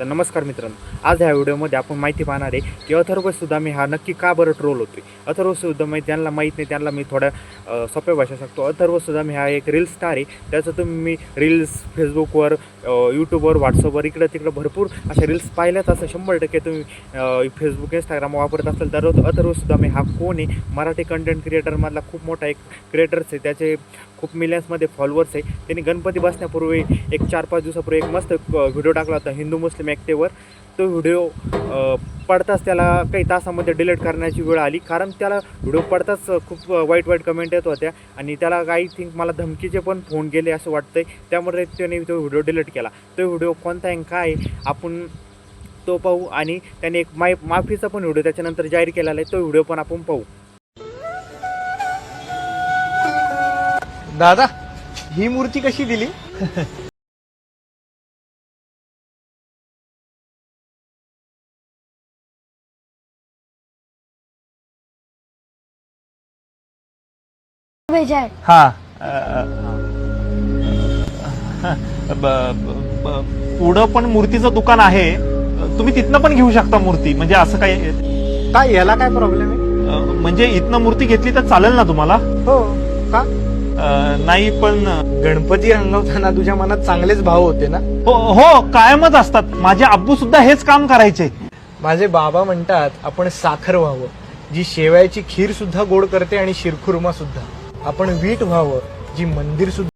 तर नमस्कार मित्रांनो आज ह्या व्हिडिओमध्ये आपण माहिती पाहणार आहे की अथर्व सुदामी हा नक्की का बरं ट्रोल होतोय? अथर्व सुदामी ज्यांना माहीत नाही त्यांना मी थोड्या सोप्या भाषा सांगतो. अथर्व सुदामी हा एक रील स्टार आहे. त्याचं तुम्ही मी रील्स फेसबुकवर यूट्यूबवर व्हॉट्सअपवर इकडं तिकडं भरपूर अशा रील्स पाहिल्यात. असं शंभर टक्के तुम्ही फेसबुक इंस्टाग्राम वापरत असाल तर अथर्व सुदामी हा कोण आहे? मराठी कंटेंट क्रिएटरमधला खूप मोठा एक क्रिएटर्स आहे. त्याचे खूप मिलियन्समध्ये फॉलोअर्स आहे. त्यांनी गणपती बसण्यापूर्वी एक चार पाच दिवसापूर्वी एक मस्त व्हिडिओ टाकला होता. हिंदू मुस्लिम ॲक्टेवर तो व्हिडिओ पडताच त्याला काही तासामध्ये डिलीट करण्याची वेळ आली. कारण त्याला व्हिडिओ पडताच खूप वाईट वाईट कमेंट येत होत्या आणि त्याला आय थिंक मला धमकीचे पण फोन गेले असं वाटतंय. त्यामुळे त्याने तो व्हिडिओ डिलीट केला. तो व्हिडिओ कोणता आहे काय आहे, आपण तो पाहू आणि त्याने एक माय माफीचा पण व्हिडिओ त्याच्यानंतर जाहीर केलेला आहे. तो व्हिडिओ पण आपण पाहू. दादा ही मूर्ती कशी दिली? भेजा है. हा पुढं पण मूर्तीचं दुकान आहे. तुम्ही तिथनं पण घेऊ शकता मूर्ती. म्हणजे असं काही काय याला काय प्रॉब्लेम आहे? अ, म्हणजे इथनं मूर्ती घेतली तर चालेल ना तुम्हाला? हो का? अ, नाही पण गणपती रंगवताना तुझ्या मनात चांगलेच भाव होते ना? हो हो कायमच असतात. माझे आब्बू सुद्धा हेच काम करायचे. माझे बाबा म्हणतात आपण साखर व्हावं. जी शेवयाची खीर सुद्धा गोड करते आणि शिरखुर्मा सुद्धा. आपण वीट व्हावं जी मंदिर सुद्धा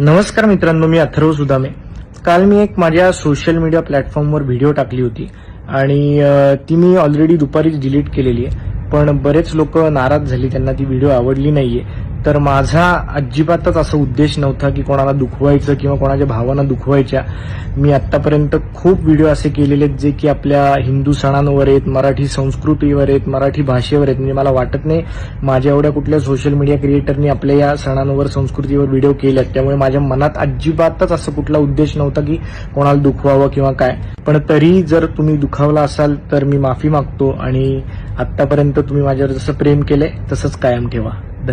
नमस्कार मित्रांनो मी अथर्व सुदामे. काल मी एक माझ्या सोशल मीडिया प्लॅटफॉर्मवर व्हिडिओ टाकली होती. आणि ती मी ऑलरेडी दुपारीच डिलीट केलेली आहे. पण बरेच लोक नाराज झाली त्यांना ती व्हिडिओ आवडली नाहीये. तर माझा अजिबातच असा उद्देश नव्हता की कोणाला दुखवायचं किंवा कोणाच्या भावना दुखवायच्या. मी आतापर्यंत खूप व्हिडिओ असे केलेले आहेत जे की आपल्या हिंदू सणांवर आहेत मराठी संस्कृतीवर आहेत मराठी भाषेवर आहेत. म्हणजे मला वाटत नाही माझ्या एवढ्या कुठल्या सोशल मीडिया क्रिएटरनी आपल्या या सणांवर संस्कृतीवर व्हिडिओ केल्यात. त्यामुळे माझ्या मनात अजिबातच असं कुठला उद्देश नव्हता की कोणाला दुखवावं किंवा काय. पण तरी जर तुम्ही दुखावला असाल तर मी माफी मागतो आणि आतापर्यंत तुम्ही माझ्यावर जसं प्रेम केलंय तसंच कायम ठेवा.